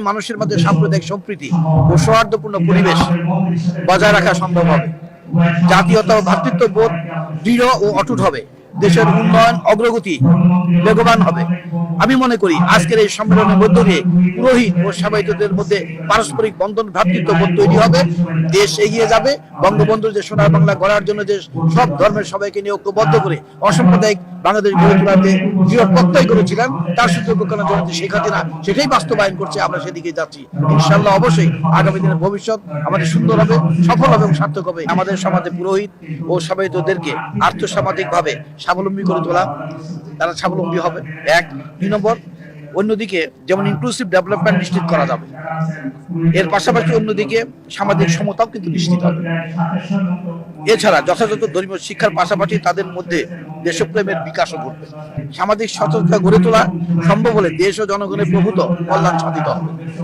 মানুষের মধ্যে সাম্প্রদায়িক সম্প্রীতি ও সৌহার্দ্যপূর্ণ পরিবেশ বজায় রাখা সম্ভব হবে। জাতীয়তা ও ভ্রাতৃত্ববোধ দৃঢ় ও অটুট হবে। দেশের উন্নয়ন অগ্রগতি বেগবান হবে। আমি মনে করি আজকের এই সম্মেলনের মধ্য দিয়ে পুরোহিত ও সেবায়িতদের মধ্যে পারস্পরিক বন্ধন ভ্রাতৃত্ববোধ তৈরি হবে। দেশ এগিয়ে যাবে। বঙ্গবন্ধুর যে সোনার বাংলা গড়ার জন্য যে সব ধর্মের সবাইকে নিয়ে ঐক্যবদ্ধ করে অসাম্প্রদায়িক বাংলাদেশ গড়ে তোলার যে দৃঢ় প্রত্যয় করেছিলেন, তার সুযোগ করার জন্য যে শেখ হাসিনা সেটাই বাস্তবায়ন করছে, আমরা সেদিকে যাচ্ছি। ইনশাল্লাহ অবশ্যই আগামী দিনের ভবিষ্যৎ আমাদের সুন্দর হবে, সফল হবে এবং সার্থক হবে। আমাদের সমাজে পুরোহিত ও সবাইতদেরকে আর্থসামাজিক ভাবে স্বাবলম্বী করে তোলা। তারা স্বাবলম্বী হবে। এক, দুই নম্বর, অন্যদিকে যেমন ইনক্লুসিভ ডেভেলপমেন্ট নিশ্চিত করা যাবে। এর পাশাপাশি অন্যদিকে সামাজিক সমতাও কিন্তু নিশ্চিত হবে। এছাড়া যথাযথ ধর্মীয় শিক্ষার পাশাপাশি তাদের মধ্যে দেশপ্রেমের বিকাশও ঘটবে। সামাজিক সচেতনতা গড়ে তোলা সম্ভব হলে দেশ ও জনগণের প্রভূত কল্যাণ সাধিত হবে।